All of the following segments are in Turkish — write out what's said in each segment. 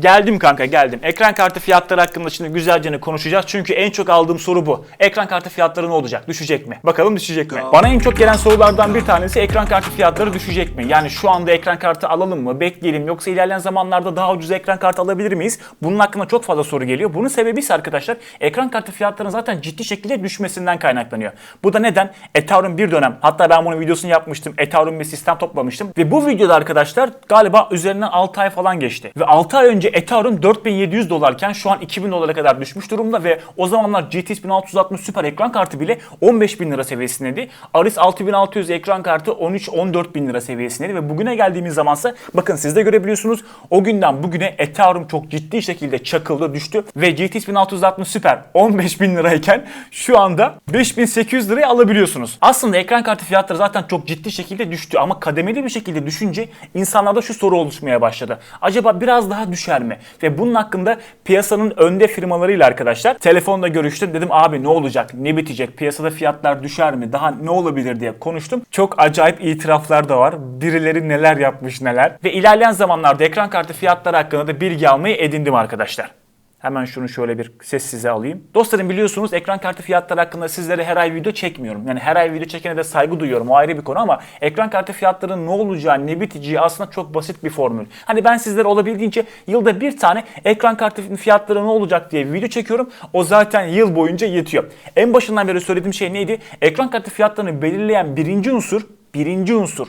Geldim kanka geldim. Ekran kartı fiyatları hakkında şimdi güzelce konuşacağız. Çünkü en çok aldığım soru bu. Ekran kartı fiyatları ne olacak? Düşecek mi? Bakalım düşecek mi? Bana en çok gelen sorulardan bir tanesi ekran kartı fiyatları düşecek mi? Yani şu anda ekran kartı alalım mı? Bekleyelim yoksa ilerleyen zamanlarda daha ucuz ekran kartı alabilir miyiz? Bunun hakkında çok fazla soru geliyor. Bunun sebebi ise arkadaşlar ekran kartı fiyatlarının zaten ciddi şekilde düşmesinden kaynaklanıyor. Bu da neden? Ethereum bir dönem hatta ben bunun videosunu yapmıştım. Ethereum bir sistem toplamıştım. Ve bu videoda arkadaşlar galiba üzerinden 6 ay falan geçti. Ve 6 ay önce Ethereum 4700 dolarken şu an 2000 dolara kadar düşmüş durumda ve o zamanlar GTX 1660 süper ekran kartı bile 15 bin lira seviyesindeydi. Aris 6600 ekran kartı 13-14 bin lira seviyesindeydi ve bugüne geldiğimiz zamansa bakın siz de görebiliyorsunuz o günden bugüne Ethereum çok ciddi şekilde çakıldı düştü ve GTX 1660 süper 15 bin lirayken şu anda 5800 liraya alabiliyorsunuz. Aslında ekran kartı fiyatları zaten çok ciddi şekilde düştü ama kademeli bir şekilde düşünce insanlarda şu soru oluşmaya başladı. Acaba biraz daha düşer mi? Ve bunun hakkında piyasanın önde firmalarıyla arkadaşlar telefonda görüştüm. Dedim abi ne olacak? Ne bitecek? Piyasada fiyatlar düşer mi? Daha ne olabilir diye konuştum. Çok acayip itiraflar da var. Birileri neler yapmış neler. Ve ilerleyen zamanlarda ekran kartı fiyatları hakkında da bilgi almayı edindim arkadaşlar. Hemen şunu şöyle bir sessize alayım. Dostlarım biliyorsunuz ekran kartı fiyatları hakkında sizlere her ay video çekmiyorum. Yani her ay video çekene de saygı duyuyorum. O ayrı bir konu ama ekran kartı fiyatlarının ne olacağı, ne biteceği aslında çok basit bir formül. Hani ben sizlere olabildiğince yılda bir tane ekran kartı fiyatları ne olacak diye bir video çekiyorum. O zaten yıl boyunca yetiyor. En başından beri söylediğim şey neydi? Ekran kartı fiyatlarını belirleyen birinci unsur, birinci unsur.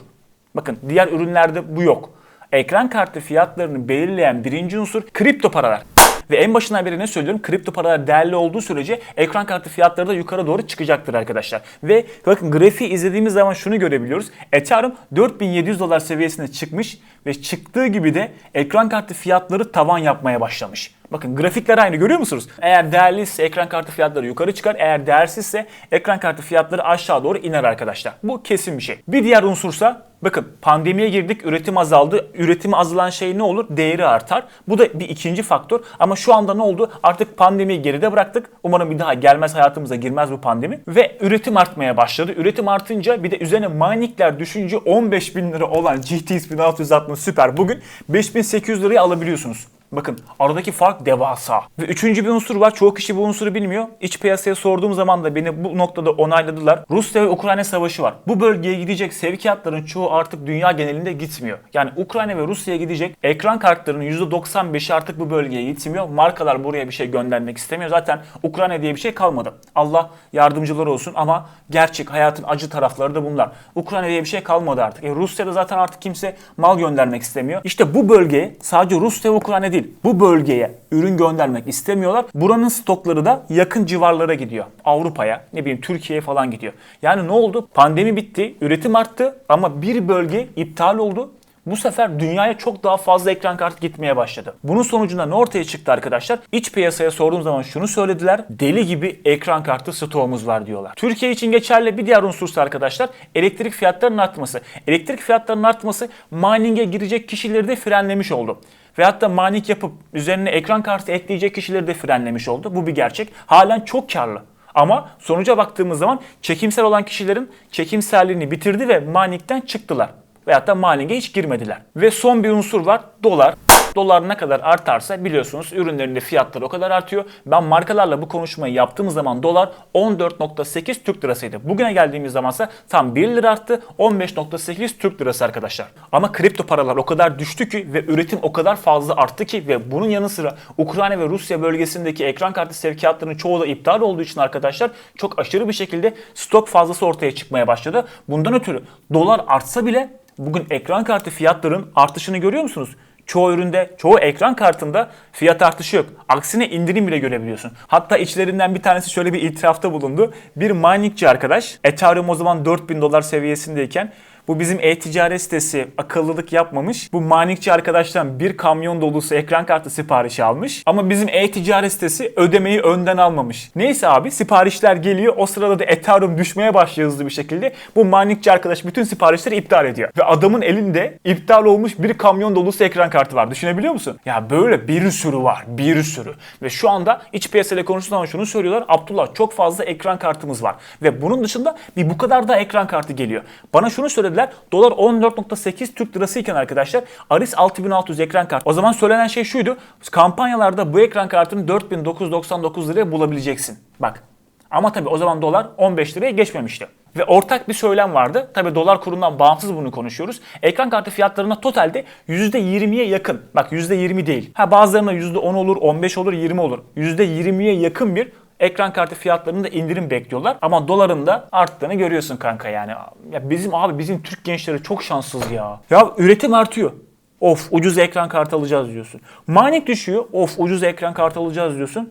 Bakın diğer ürünlerde bu yok. Ekran kartı fiyatlarını belirleyen birinci unsur kripto paralar. Ve en başından beri ne söylüyorum? Kripto paralar değerli olduğu sürece ekran kartı fiyatları da yukarı doğru çıkacaktır arkadaşlar. Ve bakın grafiği izlediğimiz zaman şunu görebiliyoruz. Ethereum 4700 dolar seviyesine çıkmış ve çıktığı gibi de ekran kartı fiyatları tavan yapmaya başlamış. Bakın grafikler aynı görüyor musunuz? Eğer değerliyse ekran kartı fiyatları yukarı çıkar. Eğer değersizse ekran kartı fiyatları aşağı doğru iner arkadaşlar. Bu kesin bir şey. Bir diğer unsursa bakın pandemiye girdik üretim azaldı. Üretimi azalan şey ne olur? Değeri artar. Bu da bir ikinci faktör. Ama şu anda ne oldu? Artık pandemiyi geride bıraktık. Umarım bir daha gelmez hayatımıza girmez bu pandemi. Ve üretim artmaya başladı. Üretim artınca bir de üzerine miningler düşünce 15 bin lira olan GTX 1660 Super bugün 5800 liraya alabiliyorsunuz. Bakın aradaki fark devasa. Ve üçüncü bir unsur var. Çoğu kişi bu unsuru bilmiyor. İç piyasaya sorduğum zaman da beni bu noktada onayladılar. Rusya ve Ukrayna savaşı var. Bu bölgeye gidecek sevkiyatların çoğu artık dünya genelinde gitmiyor. Yani Ukrayna ve Rusya'ya gidecek ekran kartlarının %95'i artık bu bölgeye gitmiyor. Markalar buraya bir şey göndermek istemiyor. Zaten Ukrayna diye bir şey kalmadı. Allah yardımcıları olsun ama gerçek hayatın acı tarafları da bunlar. Ukrayna diye bir şey kalmadı artık. E Rusya'da zaten artık kimse mal göndermek istemiyor. İşte bu bölgeye sadece Rusya ve Ukrayna değil bu bölgeye ürün göndermek istemiyorlar. Buranın stokları da yakın civarlara gidiyor. Avrupa'ya, ne bileyim Türkiye'ye falan gidiyor. Yani ne oldu? Pandemi bitti, üretim arttı ama bir bölge iptal oldu. Bu sefer dünyaya çok daha fazla ekran kartı gitmeye başladı. Bunun sonucunda ne ortaya çıktı arkadaşlar? İç piyasaya sorduğum zaman şunu söylediler. Deli gibi ekran kartı stoğumuz var diyorlar. Türkiye için geçerli bir diğer unsursa arkadaşlar elektrik fiyatlarının artması. Elektrik fiyatlarının artması mining'e girecek kişileri de frenlemiş oldu. Ve hatta manik yapıp üzerine ekran kartı ekleyecek kişileri de frenlemiş oldu. Bu bir gerçek. Halen çok karlı. Ama sonuca baktığımız zaman çekimsel olan kişilerin çekimselliğini bitirdi ve manikten çıktılar. Veyahut da mining'e hiç girmediler. Ve son bir unsur var. Dolar. Dolar ne kadar artarsa biliyorsunuz ürünlerin de fiyatları o kadar artıyor. Ben markalarla bu konuşmayı yaptığım zaman dolar 14.8 Türk lirasıydı. Bugüne geldiğimiz zamansa tam 1 lira arttı. 15.8 Türk lirası arkadaşlar. Ama kripto paralar o kadar düştü ki ve üretim o kadar fazla arttı ki ve bunun yanı sıra Ukrayna ve Rusya bölgesindeki ekran kartı sevkiyatlarının çoğu da iptal olduğu için arkadaşlar çok aşırı bir şekilde stok fazlası ortaya çıkmaya başladı. Bundan ötürü dolar artsa bile bugün ekran kartı fiyatların artışını görüyor musunuz? Çoğu üründe, çoğu ekran kartında fiyat artışı yok. Aksine indirim bile görebiliyorsun. Hatta içlerinden bir tanesi şöyle bir itirafta bulundu. Bir miningçi arkadaş, Ethereum o zaman 4000 dolar seviyesindeyken bu bizim e-ticaret sitesi akıllılık yapmamış. Bu manikçi arkadaştan bir kamyon dolusu ekran kartı siparişi almış. Ama bizim e-ticaret sitesi ödemeyi önden almamış. Neyse abi siparişler geliyor. O sırada da Ethereum düşmeye başlıyor hızlı bir şekilde. Bu manikçi arkadaş bütün siparişleri iptal ediyor. Ve adamın elinde iptal olmuş bir kamyon dolusu ekran kartı var. Düşünebiliyor musun? Ya böyle bir sürü var. Bir sürü. Ve şu anda iç piyasayla konuştuğu zaman şunu söylüyorlar. Abdullah çok fazla ekran kartımız var. Ve bunun dışında bir bu kadar da ekran kartı geliyor. Bana şunu söylediler verdiler. Dolar 14.8 Türk lirası iken arkadaşlar Aris 6600 ekran kartı. O zaman söylenen şey şuydu. Kampanyalarda bu ekran kartını 4999 liraya bulabileceksin. Bak ama tabii o zaman dolar 15 liraya geçmemişti. Ve ortak bir söylem vardı. Tabii dolar kurundan bağımsız bunu konuşuyoruz. Ekran kartı fiyatlarına totalde %20'ye yakın. Bak %20 değil. Ha bazılarına %10 olur, 15 olur, 20 olur. %20'ye yakın bir ekran kartı fiyatlarında indirim bekliyorlar. Ama doların da arttığını görüyorsun kanka yani. Ya bizim abi bizim Türk gençleri çok şanssız ya. Ya üretim artıyor. Of ucuz ekran kartı alacağız diyorsun. Mining düşüyor. Of ucuz ekran kartı alacağız diyorsun.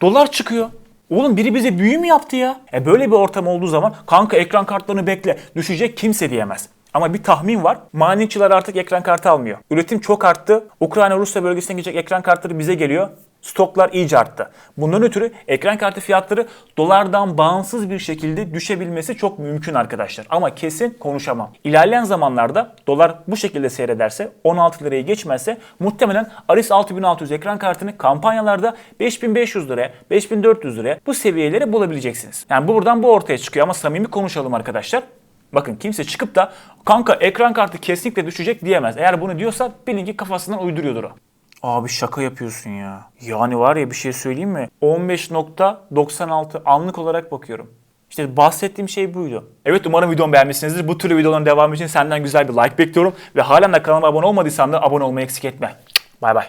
Dolar çıkıyor. Oğlum biri bize büyü mü yaptı ya? E böyle bir ortam olduğu zaman kanka ekran kartlarını bekle düşecek kimse diyemez. Ama bir tahmin var. Manikçiler artık ekran kartı almıyor. Üretim çok arttı. Ukrayna-Rusya bölgesine gidecek ekran kartları bize geliyor. Stoklar iyice arttı. Bundan ötürü ekran kartı fiyatları dolardan bağımsız bir şekilde düşebilmesi çok mümkün arkadaşlar. Ama kesin konuşamam. İlerleyen zamanlarda dolar bu şekilde seyrederse 16 lirayı geçmezse muhtemelen Aris 6600 ekran kartını kampanyalarda 5500 liraya 5400 liraya bu seviyeleri bulabileceksiniz. Yani buradan bu ortaya çıkıyor ama samimi konuşalım arkadaşlar. Bakın kimse çıkıp da kanka ekran kartı kesinlikle düşecek diyemez. Eğer bunu diyorsa bilin ki kafasından uyduruyordur o. Abi şaka yapıyorsun ya. Yani var ya bir şey söyleyeyim mi? 15.96 anlık olarak bakıyorum. İşte bahsettiğim şey buydu. Evet umarım videomu beğenmişsinizdir. Bu tür videoların devamı için senden güzel bir like bekliyorum. Ve halen de kanalıma abone olmadıysan da abone olmayı eksik etme. Bay bay.